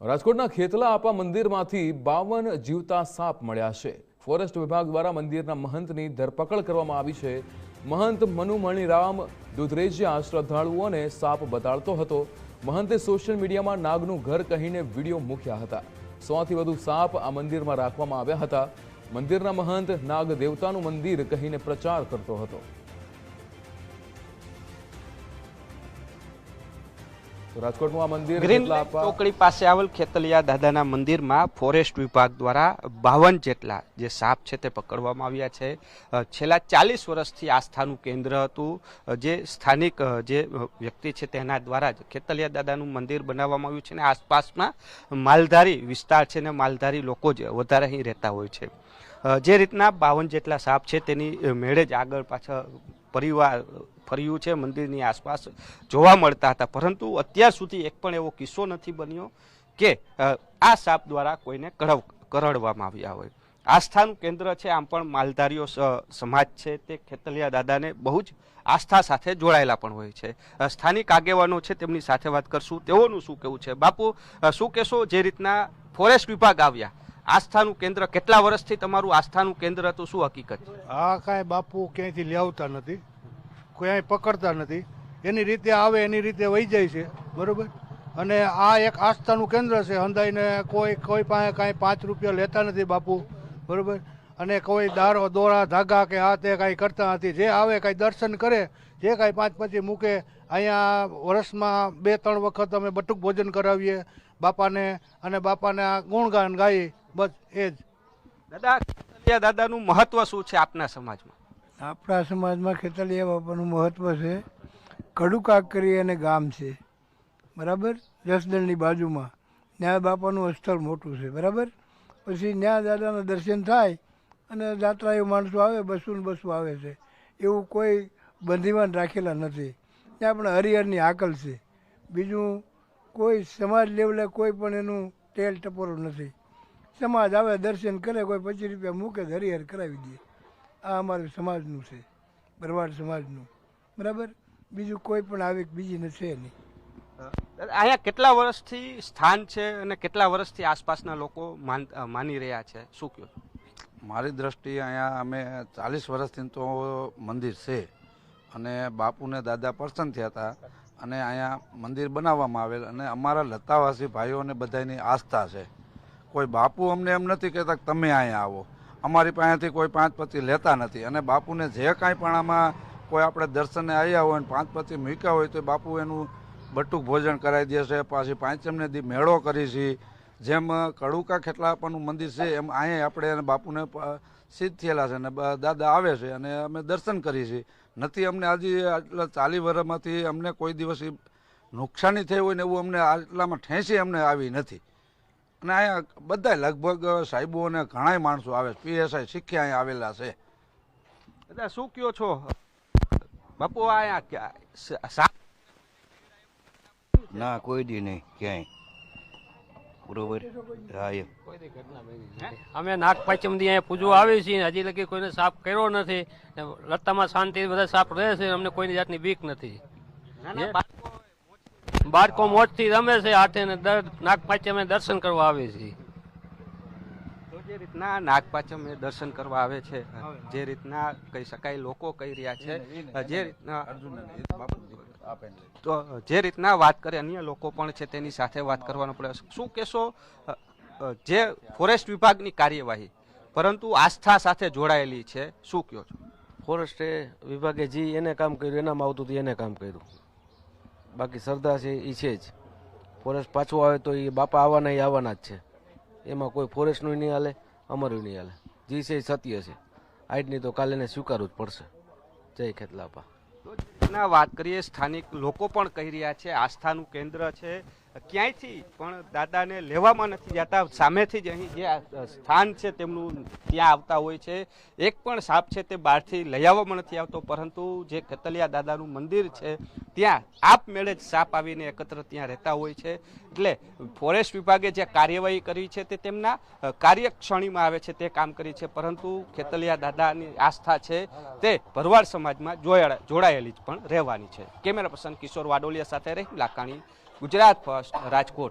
રાજકોટના ખેતલા આપા મંદિરમાંથી બાવન જીવતા સાપ મળ્યા છે. ફોરેસ્ટ વિભાગ દ્વારા મંદિરના મહંતની ધરપકડ કરવામાં આવી છે. મહંત મનુમણિરામ દુધરેજિયા શ્રદ્ધાળુઓને સાપ બતાડતો હતો. મહંતે સોશિયલ મીડિયામાં નાગનું ઘર કહીને વીડિયો મૂક્યા હતા. સોથી વધુ સાપ આ મંદિરમાં રાખવામાં આવ્યા હતા. મંદિરના મહંત નાગ દેવતાનું મંદિર કહીને પ્રચાર કરતો હતો. રાજકોટનું આ મંદિર ગ્રીન ચોકડી પાસે આવેલ ખેતલિયા દાદાના મંદિરમાં ફોરેસ્ટ વિભાગ દ્વારા બાવન જેટલા જે સાપ છે તે પકડવામાં આવ્યા છે. છેલ્લા ચાલીસ વર્ષથી આસ્થાનું કેન્દ્ર હતું. જે સ્થાનિક જે વ્યક્તિ છે તેના દ્વારા જ ખેતલિયા દાદાનું મંદિર બનાવવામાં આવ્યું છે અને આસપાસમાં માલધારી વિસ્તાર છે ને માલધારી લોકો જ વધારે અહીં રહેતા હોય છે. જે રીતના બાવન જેટલા સાપ છે તેની મેળે જ આગળ પાછળ પરિવાર ફર્યું છે, મંદિરની આસપાસ જોવા મળતા હતા. પરંતુ અત્યાર સુધી એક પણ એવો કિસ્સો નથી બન્યો કે આ સાપ દ્વારા કોઈને કરવ કરડવામાં આવ્યા હોય. આસ્થાનું કેન્દ્ર છે, આમ પણ માલધારીઓ સમાજ છે, તે ખેતલિયા દાદાને બહુ જ આસ્થા સાથે જોડાયેલા પણ હોય છે. સ્થાનિક આગેવાનો છે, તેમની સાથે વાત કરશું. તેઓનું શું કહેવું છે? બાપુ શું કહેશો? જે રીતના ફોરેસ્ટ વિભાગ આવ્યા. આસ્થાનું કેન્દ્ર કેટલા વર્ષથી તમારું આસ્થાનું કેન્દ્ર હતું? શું હકીકત આ કાંઈ બાપુ ક્યાંયથી લેવતા નથી, ક્યાંય પકડતા નથી. એની રીતે આવે, એની રીતે વહી જાય છે, બરોબર? અને આ એક આસ્થાનું કેન્દ્ર છે હંદાઈને કોઈ કોઈ પાસે કાંઈ પાંચ રૂપિયા લેતા નથી બાપુ, બરોબર? અને કોઈ દારો, દોરા, ધાગા કે આ તે કાંઈ કરતા નથી. જે આવે, કાંઈ દર્શન કરે, જે કાંઈ પાંચ પછી મૂકે, અહીંયા વર્ષમાં બે, ત્રણ વખત અમે બટુક ભોજન કરાવીએ, બાપાને, અને બાપાને ગુણગાન ગાઈએ. બસ, એ જ. દાદા, ખેતલિયા દાદાનું મહત્વ શું છે આપના સમાજમાં? આપણા સમાજમાં ખેતલિયા બાપાનું મહત્વ છે, કડુકાક કરી અને ગામ છે. બરાબર? જસદણની બાજુમાં. ન્યાય બાપાનું સ્થળ મોટું છે, બરાબર? પછી ન્યાય દાદાના દર્શન થાય અને જાત્રાએ માણસો આવે, બસો ને બસો આવે છે. એવું કોઈ બંધીવાન રાખેલા નથી. ત્યાં પણ હરિહરની આકલ છે. બીજું કોઈ સમાજ લેવલે કોઈ પણ એનું તેલ ટપોરું નથી. સમાજ આવે દર્શન કરે કોઈ પચીસ રૂપિયા મૂકે હરિહર કરાવી દે. આ અમારું સમાજનું છે બરવાડ સમાજનું. બરાબર? બીજું કોઈ પણ આવી બીજી નથી નહીં. અહીંયા કેટલા વર્ષથી સ્થાન છે અને કેટલા વર્ષથી આસપાસના લોકો માન- માની રહ્યા છે? શું કહો મારી દ્રષ્ટિએ અહીંયા અમે ચાલીસ વર્ષથી તો મંદિર છે અને બાપુને દાદા પ્રસન્ન થયા હતા અને અહીંયા મંદિર બનાવવામાં આવેલ અને અમારા લતાવાસી ભાઈઓને બધાની આસ્થા છે. કોઈ બાપુ અમને એમ નથી કહેતા તમે અહીંયા આવો. અમારી પાસેથી કોઈ પાંચ પચી લેતા નથી. અને બાપુને જે કાંઈ પણ આમાં કોઈ આપણે દર્શને આવ્યા હોય ને પાંચ પચી મૂક્યા હોય તો બાપુ એનું બટુક ભોજન કરાવી દે છે પાછી પાંચમને દી મેળો કરી છે જેમ કડુકા ખેટલાપાનું મંદિર છે, એમ અહીંયા આપણે એને બાપુને સિદ્ધ થયેલા છે અને દાદા આવે છે અને અમે દર્શન કરીએ છીએ. નથી અમને આજે આટલા ચાલી વર્ષમાંથી અમને કોઈ દિવસ નુકસાની થઈ હોય ને એવું અમને આટલામાં ઠેંસી અમને આવી નથી. અને અહીંયા બધા લગભગ સાહેબો અને ઘણાય માણસો આવે છે. પીએસઆઈ શીખ્યા અહીંયા આવેલા છે. એટલે શું કહો છો? બાપુ અહીંયા ક્યાં- ના કોઈ દી નહીં ક્યાંય. બરોબર? હા એમ. અમે નાગ પાંચમથી અહીંયા પૂજવા આવી છીએ હજી લગી કોઈને સાફ કર્યો નથી. લતામાં શાંતિ બધા સાફ રહે છે અમને કોઈની જાતની બીક નથી. બાળકો મોજથી રમે છે હાથે ને દર દર્શન કરવા આવે છે. જે રીતના નાગપાચમ એ દર્શન કરવા આવે છે જે રીતના કહી શકાય લોકો કહી રહ્યા છે જે રીતના તો જે રીતના વાત કરે અન્ય લોકો પણ છે તેની સાથે વાત કરવાનો પ્રયાસ. શું કહેશો? જે ફોરેસ્ટ વિભાગની કાર્યવાહી પરંતુ આસ્થા સાથે જોડાયેલી છે શું કહો છો? ફોરેસ્ટ વિભાગે જે એને કામ કર્યું એનામાં આવતું હતું એને કામ કર્યું. બાકી શ્રદ્ધા છે એ છે જ. ફોરેસ્ટ પાછું આવે તો એ બાપા આવવાના એ આવવાના જ છે. એમાં કોઈ ફોરેસ્ટનું નહીં હાલે, અમારું નહીં હાલે. જે છે એ સત્ય છે. આજની તો કાલે એને સ્વીકારવું જ પડશે. જય ખેતલાપા. ના વાત કરીએ, સ્થાનિક લોકો પણ કહી રહ્યા છે, આસ્થાનું કેન્દ્ર છે. ક્યાંયથી? પણ દાદાને લેવામાં નથી જતા. સામેથી જ અહીં જે સ્થાન છે તેમનું ત્યાં આવતા હોય છે. એક પણ સાપ છે તે બહારથી લઈ આવવામાં નથી આવતો, પરંતુ જે કતલિયા દાદાનું મંદિર છે, ત્યાં આપમેળે જ સાપ આવીને એકત્ર ત્યાં રહેતા હોય છે. એટલે ફોરેસ્ટ વિભાગે જે કાર્યવાહી કરી છે તે તેમના કાર્યક્ષણીમાં આવે છે તે કામ કરી છે. પરંતુ ખેતલિયા દાદાની આસ્થા છે તે ભરવાડ સમાજમાં જોડાયેલી જ પણ રહેવાની છે. કેમેરા પર્સન કિશોર વાડોલિયા સાથે રહી લાકાણી. ગુજરાત ફર્સ્ટ રાજકોટ.